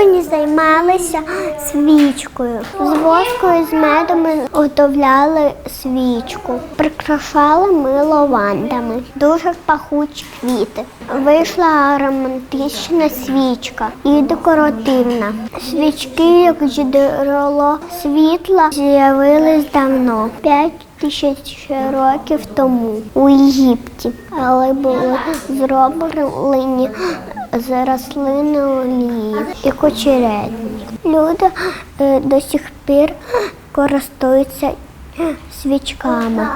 сьогодні займалися свічкою. З воскою з медом готовляли свічку, прикрашали ми лавандами, дуже пахучі квіти. Вийшла романтична свічка і декоративна. Свічки, як джерело світла, з'явились давно. П'ять тисяч років тому у Єгипті, але були зроблені з рослини олії і кочеретні. Люди е, до сих пір користуються свічками.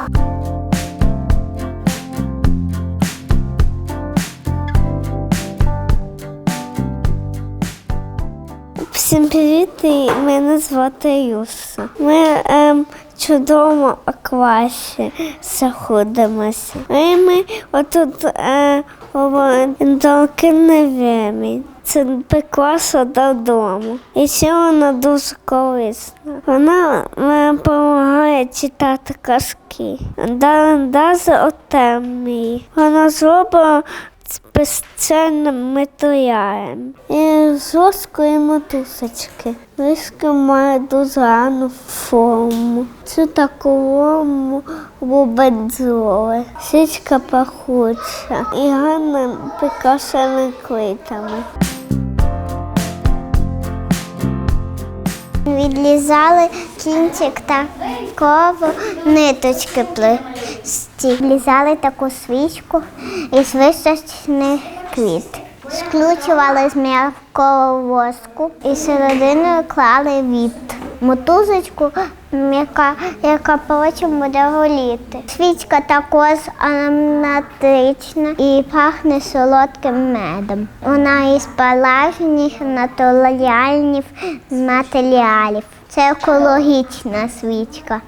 Всім привіт, мене звати Юса. Ми ем, в чудовому класі знаходимося. І ми отут е, доки не вимінь. Це пеклася додому. І ще вона дуже корисна. Вона мені допомагає читати казки. Да, Даже отемні. Вона зробила спеціальним матеріалом. І з воскою мотисочки. Виски має дуже гарну форму. Це такому бубензоли. Січка пахуча і гарно прикрашена квітами. Відлізали кінчик та коло ниточки плисті. Відлізали таку свічку із свисточний квіт. Сключували з м'якого воску і серединою клали від мотузочку, яка, яка потім буде горіти. Свічка також ароматична і пахне солодким медом. Вона із справжніх натуральних матеріалів. Це екологічна свічка.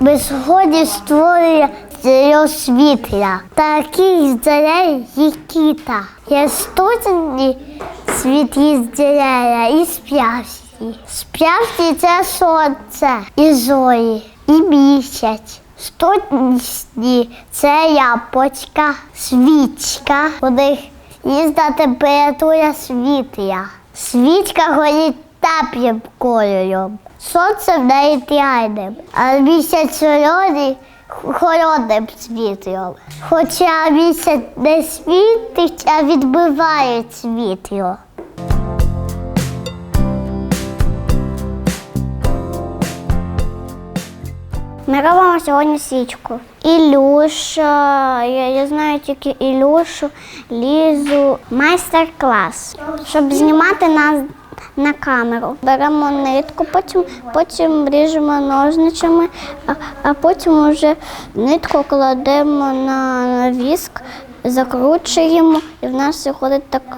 Безгоді створює світла, таких Нікіта. Є студені світлі дзерев'я і справжні. Справжні це сонце і зорі, і місяць. Студні це яблучка, свічка, у них різна температура світла. Свічка горить теплим кольором. Сонце в неї п'яним, а місяць холодний холодним світлом. Хоча місяць не світить, а відбиває світло. Ми робимо сьогодні свічку. Ілюша, я, я знаю тільки Ілюшу, Лізу, майстер-клас, щоб знімати нас на камеру. Беремо нитку, потім, потім ріжемо ножничами, а, а потім вже нитку кладемо на, віск, закручуємо, і в нас виходить така,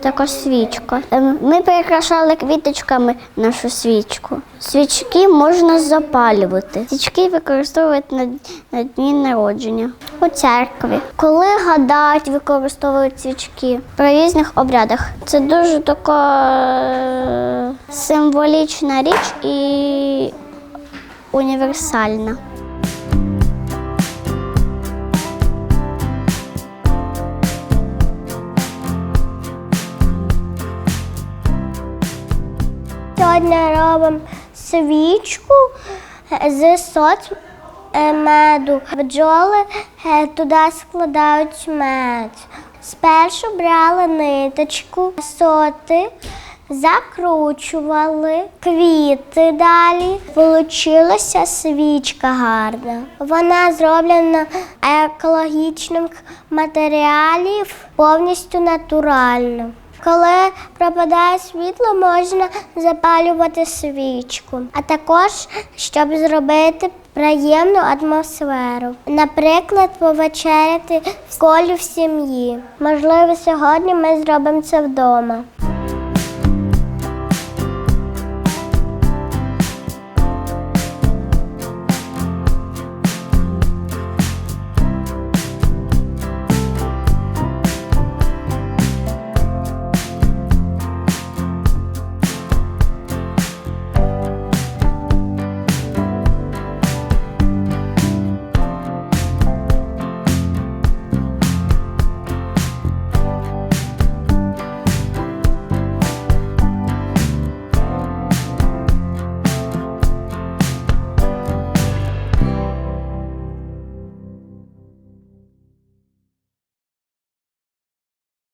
така свічка. Ем, Ми прикрашали квіточками нашу свічку. Свічки можна запалювати. Свічки використовують на, на дні народження у церкві. Коли гадають, використовують свічки при різних обрядах. Це дуже така е, символічна річ і універсальна. Сьогодні робимо свічку з соц меду. Бджоли е, туди складають мед. Спершу брали ниточку, соти, закручували квіти далі. Получилася свічка гарна. Вона зроблена екологічним матеріалів, повністю натурально. Коли пропадає світло, можна запалювати свічку, а також щоб зробити приємну атмосферу. Наприклад, повечеряти в колі в сім'ї. Можливо, сьогодні ми зробимо це вдома.